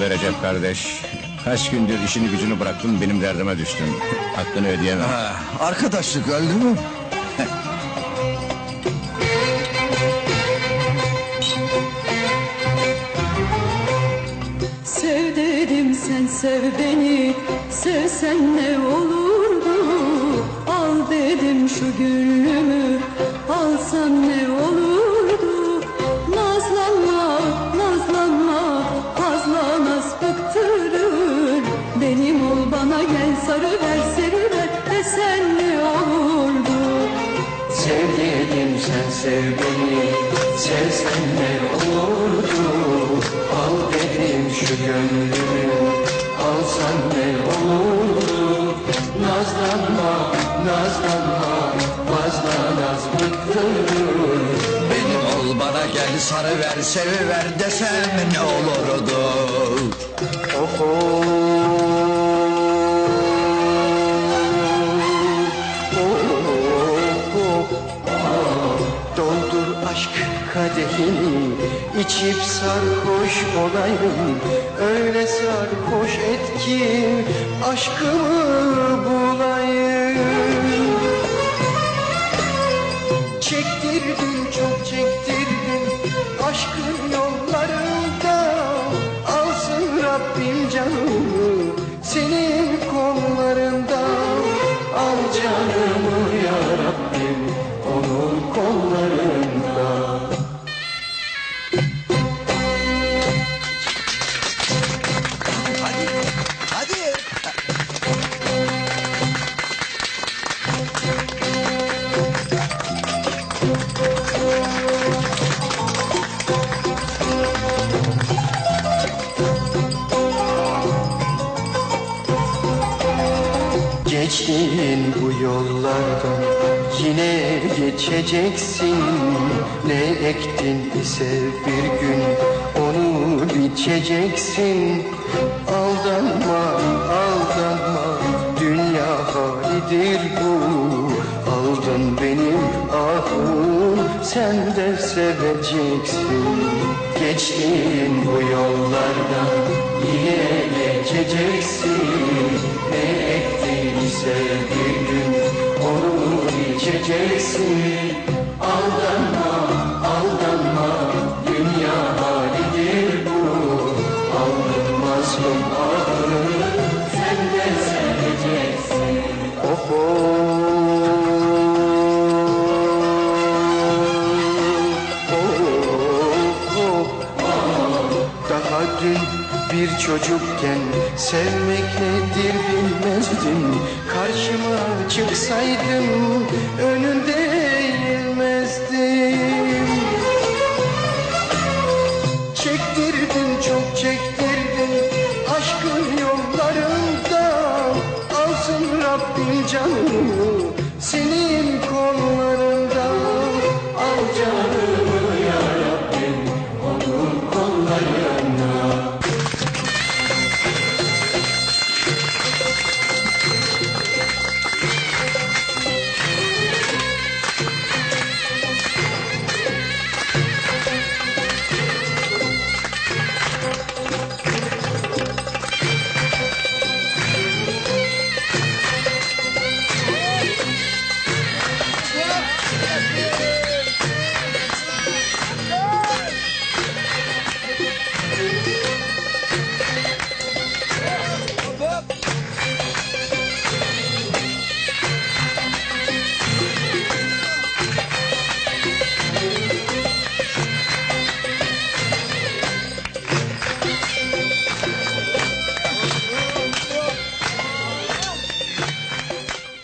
be Recep kardeş. Kaç gündür işini gücünü bıraktın benim derdime düştün. Hakkını ödeyemem. Ha, arkadaşlık öldü mü? Sev dedim sen sev beni Sevsen ne olurdu Al dedim şu gülümü Alsan ne olurdu bana gel sarı ver seri ver Desen ne olurdu. Sevdiğim sen sev beni Sevsen ne olurdu. Al dedim şu gönlümü Alsan ne olurdu? Nazlanma, nazlanma Fazla naz bıktırır. Benim ol bana gel sarı ver sevi ver desem ne olurdu? Aşk kadehini içip sarhoş olayım Öyle sarhoş et ki aşkımı bulayım. Çektirdin çok çektirdin aşkın yollarında. Alsın Rabbim canımı senin kollarında. Al canımı yollardan yine geçeceksin. Ne ektin ise bir gün onu biçeceksin. Aldanma, aldanma, dünya halidir bu. Aldın benim ahım, sen de seveceksin. Geçtiğin bu yollardan yine geçeceksin. Ne ettiyse bir onu biçeceksin Aldanma, aldanma, dünya halidir bu Aldın mazlum ahını, sen de seveceksin. Oho Daha dün bir çocukken sevmek nedir bilmezdim Karşıma çıksaydım önünde